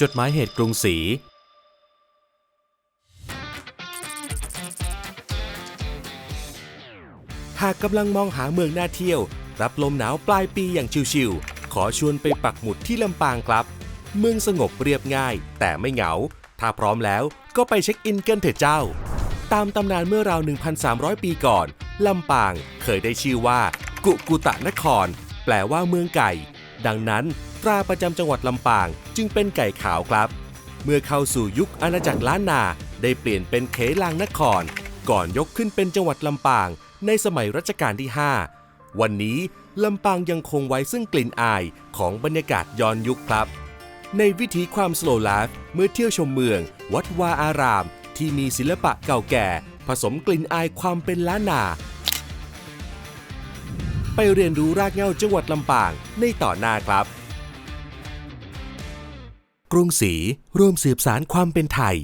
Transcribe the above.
จดหมายเหตุกรุงศรี หากกำลังมองหาเมืองน่าเที่ยว รับลมหนาวปลายปีอย่างชิวๆ ขอชวนไปปักหมุดที่ลำปางครับ เมืองสงบเรียบง่าย แต่ไม่เหงา ถ้าพร้อมแล้วก็ไปเช็คอินกันเถอะเจ้า ตามตำนานเมื่อราว 1,300 ปีก่อน ลำปางเคยได้ชื่อว่า กุกุตะนคร แปลว่าเมืองไก่ ดังนั้นตราประจำจังหวัดลำปางจึงเป็นไก่ขาวครับ เมื่อเข้าสู่ยุคอาณาจักรล้านนาได้เปลี่ยนเป็นเขลางนคร ก่อนยกขึ้นเป็นจังหวัดลำปาง ในสมัยรัชกาลที่ 5 วันนี้ลำปางยังคงไว้ซึ่งกลิ่นอายของบรรยากาศย้อนยุคครับ ในวิถีความสโลว์ไลฟ์เมื่อเที่ยวชมเมือง วัดวาอาราม ที่มีศิลปะเก่าแก่ ผสมกลิ่นอายความเป็นล้านนา ไปเรียนรู้รากเหง้าจังหวัดลำปางในต่อหน้าครับ กรุงศรีร่วมสืบสารความเป็นไทย